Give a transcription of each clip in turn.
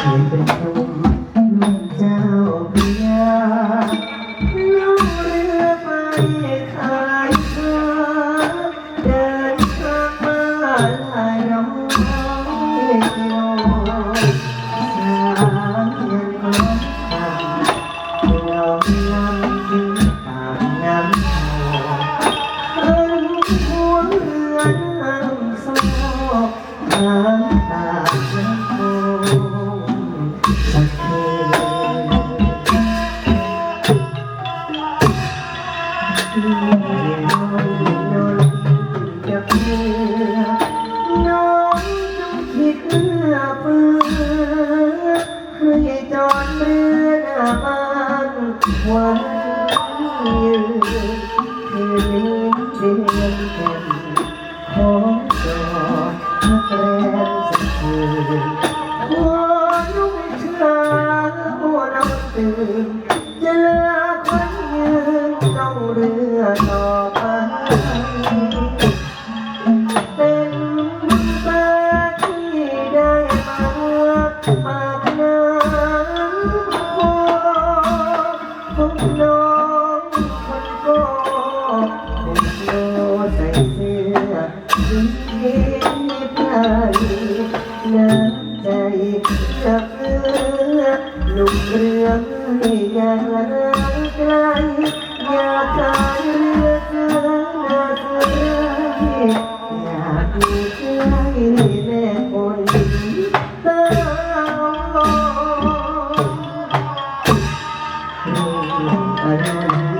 เวันยืนคืนนี้เดือนเต็มขอจอดพักแรมสักคืนขอนุ่งเช้าหัวนอนตื่นจะลาควันยืนต้าเรือนอน รือไม่อยากลาไกลอยากขายเรือเสือนาเสืออยากมีใครแม่คนตาอารมณ์และ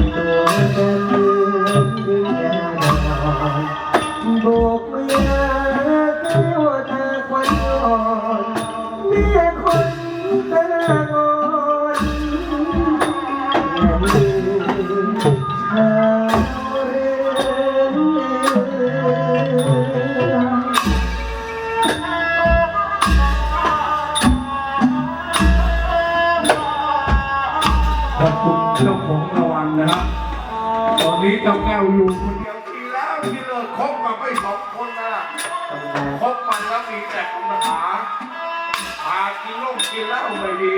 นะครับ ตอนนี้เจ้าแก้วอยู่คนเดียวกินแล้วที่เลิกคบกับไอ้สองคนนะคบมันแล้วมีแต่ปัญหาหากินลูกกินเหล้าไม่ดี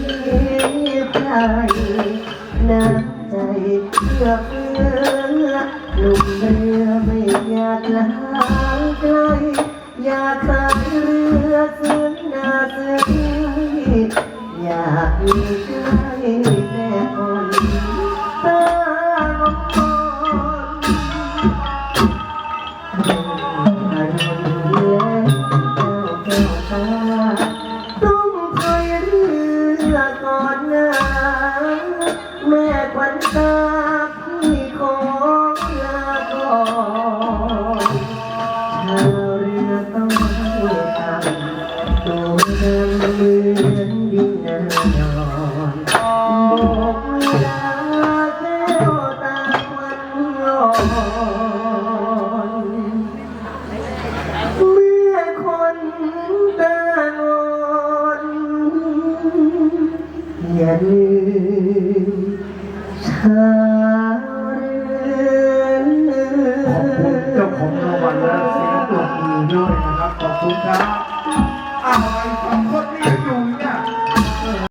สีไพรน้ำใจเพื่อเพื่อลุงเรือไม่อยากลาไกลอยากขายเรือซื้อหน้าซื้ออยากมีใคร เหมือนดินนอนโบกลาแก้วตาวันย้อนเมื่อคนตางอนอย่าลืมชาเรือ ขอบคุณเจ้าของรางวัลและเสียงปรบมือด้วยนะครับ ขอบคุณครับ